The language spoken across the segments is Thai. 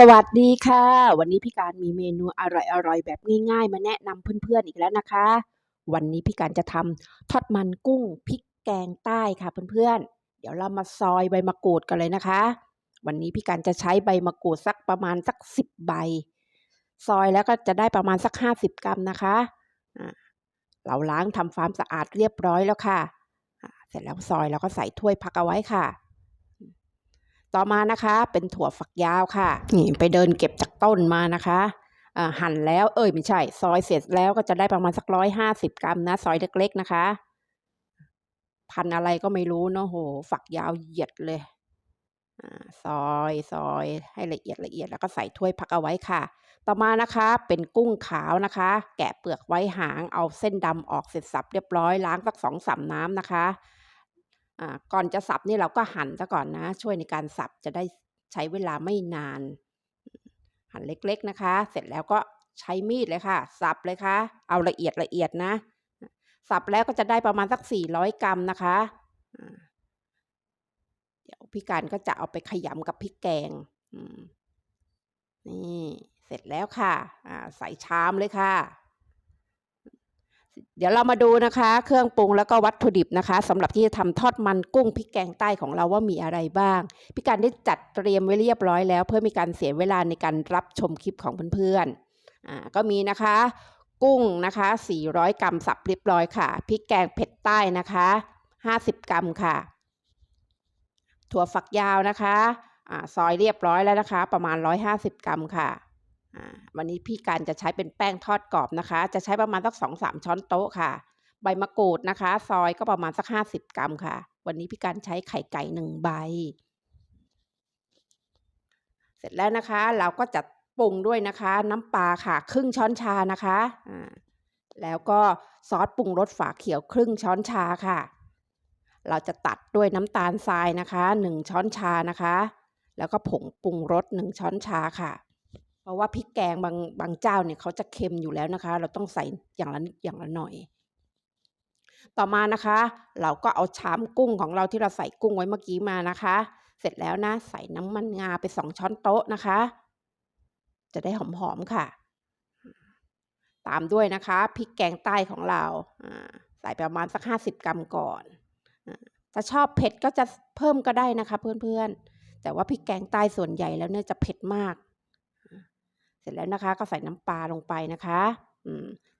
สวัสดีค่ะ วันนี้พี่การมีเมนูอร่อยๆ แบบง่ายๆ มาแนะนำเพื่อนๆอีกแล้วนะคะ วันนี้พี่การจะทำทอดมันกุ้งพริกแกงใต้ค่ะเพื่อนๆ เดี๋ยวเรามาซอยใบมะกรูดกันเลยนะคะ วันนี้พี่การจะใช้ใบมะกรูดสักประมาณสักสิบใบ ซอยแล้วก็จะได้ประมาณสักห้าสิบกรัมนะคะเราล้างทำความสะอาดเรียบร้อยแล้วค่ะ เสร็จแล้วซอยแล้วก็ใส่ถ้วยพักเอาไว้ค่ะ ต่อมานะคะ เป็นถั่วฝักยาวค่ะ นี่ไปเดินเก็บจากต้นมานะคะหั่นแล้วเอ้ยไม่ใช่ ซอยเสร็จแล้วก็จะได้ประมาณสักร้อยห้าสิบกรัมนะ ซอยเล็กๆนะคะ พันอะไรก็ไม่รู้เนอะโห ฝักยาวเหยียดเลยอ่าซอยซอยให้ละเอียดละเอียดแล้วก็ใส่ถ้วยพักเอาไว้ค่ะ ต่อมานะคะเป็นกุ้งขาวนะคะ แกะเปลือกไว้หางเอาเส้นดำออกเสร็จสับเรียบร้อยล้างสักสองสามน้ำนะคะ ก่อนจะสับนี่เราก็หั่นซะก่อนนะ ช่วยในการสับจะได้ใช้เวลาไม่นาน หั่นเล็กๆนะคะ เสร็จแล้วก็ใช้มีดเลยค่ะ สับเลยค่ะ เอาละเอียดละเอียดนะ สับแล้วก็จะได้ประมาณสักสี่ร้อยกรัมนะคะเดี๋ยวพี่การก็จะเอาไปขยำกับพริกแกงนี่เสร็จแล้วค่ะใส่ชามเลยค่ะ เดี๋ยวเรามาดูนะคะ เครื่องปรุงแล้วก็วัตถุดิบนะคะสำหรับที่จะทำทอดมันกุ้งพริกแกงใต้ของเราว่ามีอะไรบ้าง พี่การได้จัดเตรียมไว้เรียบร้อยแล้ว เพื่อมีการเสียเวลาในการรับชมคลิปของเพื่อนๆอ่าก็มีนะคะ กุ้งนะคะ 400 กรัมสับเรียบร้อยค่ะพริกแกงเผ็ดใต้นะคะ 50 กรัมค่ะ ถั่วฝักยาวนะคะอ่าซอยเรียบร้อยแล้วนะคะ ประมาณ 150 กรัมค่ะ วันนี้พี่การจะใช้เป็นแป้งทอดกรอบนะคะ จะใช้ประมาณสักสองสามช้อนโต๊ะค่ะ ใบมะกรูดนะคะ ซอยก็ประมาณสักห้าสิบกรัมค่ะ วันนี้พี่การใช้ไข่ไก่หนึ่งใบ เสร็จแล้วนะคะ เราก็จะปรุงด้วยนะคะ น้ำปลาค่ะ ครึ่งช้อนชานะคะอ่าแล้วก็ซอสปรุงรสฝาเขียวครึ่งช้อนชาค่ะ เราจะตัดด้วยน้ำตาลทรายนะคะหนึ่งช้อนชานะคะ แล้วก็ผงปรุงรสหนึ่งช้อนชาค่ะ เพราะว่าพริกแกงบางบางเจ้าเนี่ยเขาจะเค็มอยู่แล้วนะคะ เราต้องใส่อย่างละอย่างละหน่อย ต่อมานะคะ เราก็เอาชามกุ้งของเราที่เราใส่กุ้งไว้เมื่อกี้มานะคะ เสร็จแล้วนะ ใส่น้ำมันงาไปสองช้อนโต๊ะนะคะ จะได้หอมๆค่ะ ตามด้วยนะคะพริกแกงใต้ของเราใส่ประมาณสักห้าสิบกรัมก่อนถ้าชอบเผ็ดก็จะเพิ่มก็ได้นะคะ เพื่อนๆแต่ว่าพริกแกงใต้ส่วนใหญ่แล้วเนี่ยจะเผ็ดมาก สร็จแล้วนะคะ ก็ใส่น้ำปลาลงไปนะคะ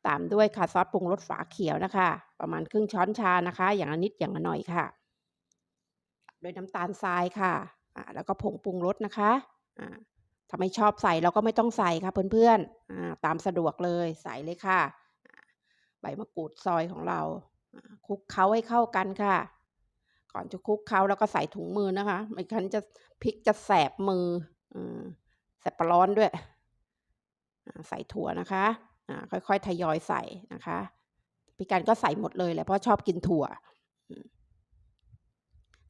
ตามด้วยค่ะซอสปรุงรสฝาเขียวนะคะ ประมาณครึ่งช้อนชานะคะ อย่างละนิดอย่างละหน่อยค่ะโดวยน้ำตาลทรายค่ะอ่าแล้วก็ผงปรุงรสนะคะอ่าถ้าไม่ชอบใส่เราก็ไม่ต้องใส่ค่ะเพื่อนๆอ่าตามสะดวกเลยใส่เลยค่ะ ใบมะกรูดซอยของเราคลุกเคล้าให้เข้ากันค่ะ ก่อนจะคลุกเคล้าแล้วก็ใส่ถุงมือนะคะไม่งั้นจะพริกจะแสบมืออแสบปร้อนด้วย ใส่ถั่วนะคะค่อยๆทยอยใส่นะคะพี่การก็ใส่หมดเลยแหละเพราะชอบกินถั่ว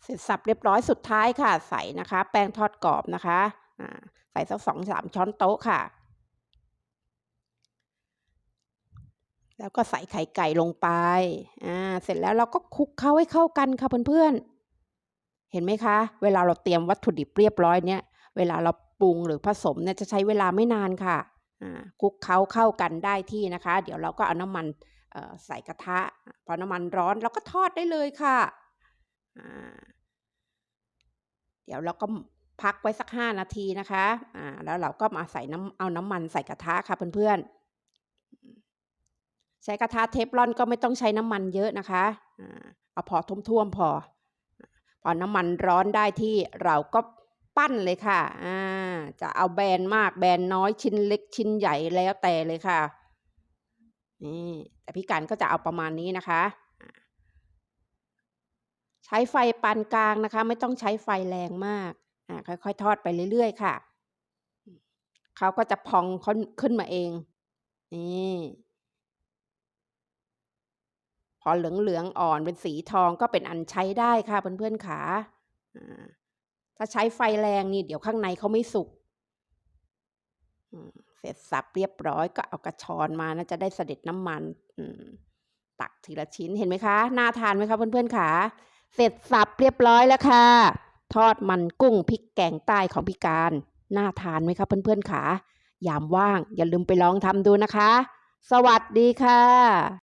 เสร็จสับเรียบร้อยสุดท้ายค่ะ ใส่นะคะ แป้งทอดกรอบนะคะใส่สักสองสามช้อนโต๊ะค่ะ แล้วก็ใส่ไข่ไก่ลงไปอ่าเสร็จแล้วเราก็คลุกเข้าให้เข้ากันค่ะเพื่อนๆ เห็นไหมคะ เวลาเราเตรียมวัตถุดิบเรียบร้อยเนี่ย เวลาเราปรุงหรือผสมเนี่ยจะใช้เวลาไม่นานค่ะ คลุกเคล้าเข้ากันได้ที่นะคะ เดี๋ยวเราก็เอาน้ำมันใส่กระทะ พอน้ำมันร้อนเราก็ทอดได้เลยค่ะเดี๋ยวเราก็พักไว้สักห้านาทีนะคะอ่าแล้วเราก็มาใส่น้ำเอาน้ำมันใส่กระทะค่ะเพื่อนๆ ใช้กระทะเทฟลอนก็ไม่ต้องใช้น้ำมันเยอะนะคะอ่าเอาพอท่วมๆพอ พอน้ำมันร้อนได้ที่เราก็ ปั้นเลยค่ะอ่าจะเอาแบนมากแบนน้อยชิ้นเล็กชิ้นใหญ่แล้วแต่เลยค่ะนี่แต่พี่การก็จะเอาประมาณนี้นะคะ ใช้ไฟปานกลางนะคะ ไม่ต้องใช้ไฟแรงมากอ่าค่อยๆ ทอดไปเรื่อยๆค่ะเขาก็จะพองขึ้นขึ้นมาเองนี่พอเหลืองๆอ่อนเป็นสีทองก็เป็นอันใช้ได้ค่ะเพื่อนๆขา ถ้าใช้ไฟแรงนี่เดี๋ยวข้างในเขาไม่สุกเสร็จสับเรียบร้อยก็เอากระชอนมานะจะได้เสด็จน้ำมันตักทีละชิ้นเห็นไหมคะน่าทานไหมคะเพื่อนๆขาเสร็จสับเรียบร้อยแล้วค่ะ ทอดมันกุ้งพริกแกงใต้ของพี่การน่าทานไหมคะเพื่อนๆคะยามว่างอย่าลืมไปลองทำดูนะคะ สวัสดีค่ะ